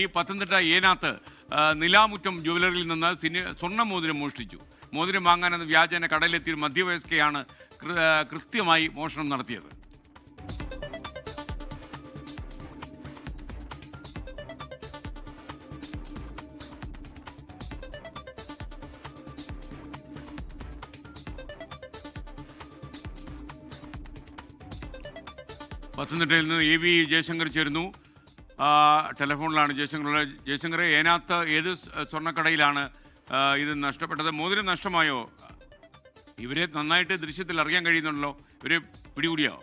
ഈ പത്തനംതിട്ട ഏനാത്ത് നിലാമുറ്റം ജുവലറിയിൽ നിന്ന് സിനി സ്വർണ മോതിരം മോഷ്ടിച്ചു. മോതിരം വാങ്ങാനെന്ന് വ്യാജേന കടലിലെത്തിയ മധ്യവയസ്കയാണ് കൃത്യമായി മോഷണം നടത്തിയത്. പത്തനംതിട്ടയിൽ നിന്ന് എ വി ജയശങ്കർ ചേരുന്നു. ടെലിഫോണിലാണ് ജയശങ്കർ. ജയശങ്കറെ ഏനാത്ത് ഏത് സ്വർണക്കടയിലാണ് ഇത് നഷ്ടപ്പെട്ടത്? മോതിരം നഷ്ടമായോ? ഇവരെ നന്നായിട്ട് ദൃശ്യത്തിൽ അറിയാൻ കഴിയുന്നുണ്ടല്ലോ. ഇവരെ പിടികൂടിയോ?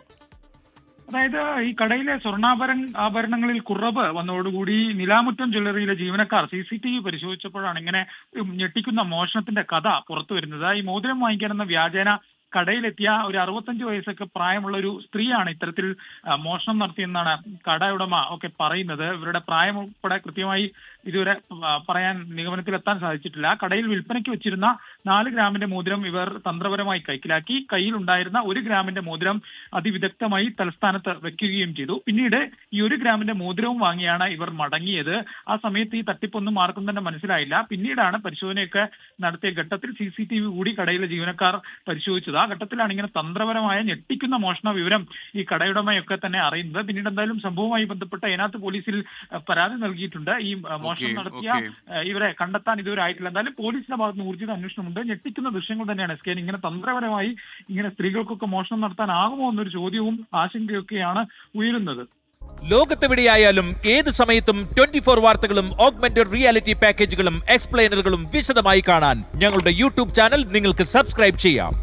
അതായത് ഈ കടയിലെ സ്വർണാഭരണ ആഭരണങ്ങളിൽ കുറവ് വന്നതോടുകൂടി നിലാമുറ്റം ജ്വല്ലറിയിലെ ജീവനക്കാർ സി സി ടി വി പരിശോധിച്ചപ്പോഴാണ് ഇങ്ങനെ ഞെട്ടിക്കുന്ന മോഷണത്തിന്റെ കഥ പുറത്തു വരുന്നത്. ഈ മോതിരം വാങ്ങിക്കാനെന്ന വ്യാജേന കടയിലെത്തിയ ഒരു അറുപത്തഞ്ച് വയസ്സൊക്കെ പ്രായമുള്ള ഒരു സ്ത്രീയാണ് ഇത്തരത്തിൽ മോഷണം നടത്തിയെന്നാണ് കട ഉടമ ഒക്കെ പറയുന്നത്. ഇവരുടെ പ്രായം ഉൾപ്പെടെ കൃത്യമായി ഇതുവരെ പറയാൻ നിഗമനത്തിലെത്താൻ സാധിച്ചിട്ടില്ല. കടയിൽ വിൽപ്പനയ്ക്ക് വെച്ചിരുന്ന നാല് ഗ്രാമിന്റെ മോതിരം ഇവർ തന്ത്രപരമായി കൈക്കലാക്കി. കയ്യിലുണ്ടായിരുന്ന ഒരു ഗ്രാമിന്റെ മോതിരം അതിവിദഗ്ധമായി തലസ്ഥാനത്ത് വെക്കുകയും ചെയ്തു. പിന്നീട് ഈ ഒരു ഗ്രാമിന്റെ മോതിരവും വാങ്ങിയാണ് ഇവർ മടങ്ങിയത്. ആ സമയത്ത് ഈ തട്ടിപ്പൊന്നും ആർക്കും തന്നെ മനസ്സിലായില്ല. പിന്നീടാണ് പരിശോധനയൊക്കെ നടത്തിയ ഘട്ടത്തിൽ സി സി ടി വി കൂടി കടയിലെ ജീവനക്കാർ പരിശോധിച്ചത്. ഘട്ടത്തിലാണ് ഇങ്ങനെ തന്ത്രപരമായ ഞെട്ടിക്കുന്ന മോഷണ വിവരം ഈ കടയുടമയൊക്കെ തന്നെ അറിയുന്നത്. പിന്നീട് എന്തായാലും സംഭവവുമായി ബന്ധപ്പെട്ട അതിനകത്ത് പോലീസിൽ പരാതി നൽകിയിട്ടുണ്ട്. ഈ മോഷണം നടത്തിയ ഇവരെ കണ്ടെത്താൻ ഇതുവരെ ആയിട്ടില്ല. എന്തായാലും പോലീസിന്റെ ഭാഗത്ത് നിന്ന് ഊർജിത അന്വേഷണമുണ്ട് ഞെട്ടിക്കുന്ന ദൃശ്യങ്ങൾ തന്നെയാണ് എസ് കെ ഇങ്ങനെ തന്ത്രപരമായി ഇങ്ങനെ സ്ത്രീകൾക്കൊക്കെ മോഷണം നടത്താനാകുമോ എന്നൊരു ചോദ്യവും ആശങ്കയൊക്കെയാണ് ഉയരുന്നത്. ലോകത്തെവിടെയായാലും ഏത് സമയത്തും ട്വന്റി ഫോർ വാർത്തകളും ഓഗ്മെന്റഡ് റിയാലിറ്റി പാക്കേജുകളും എക്സ്പ്ലെയിനറുകളും വിശദമായി കാണാൻ ഞങ്ങളുടെ യൂട്യൂബ് ചാനൽ നിങ്ങൾക്ക് സബ്സ്ക്രൈബ് ചെയ്യാം.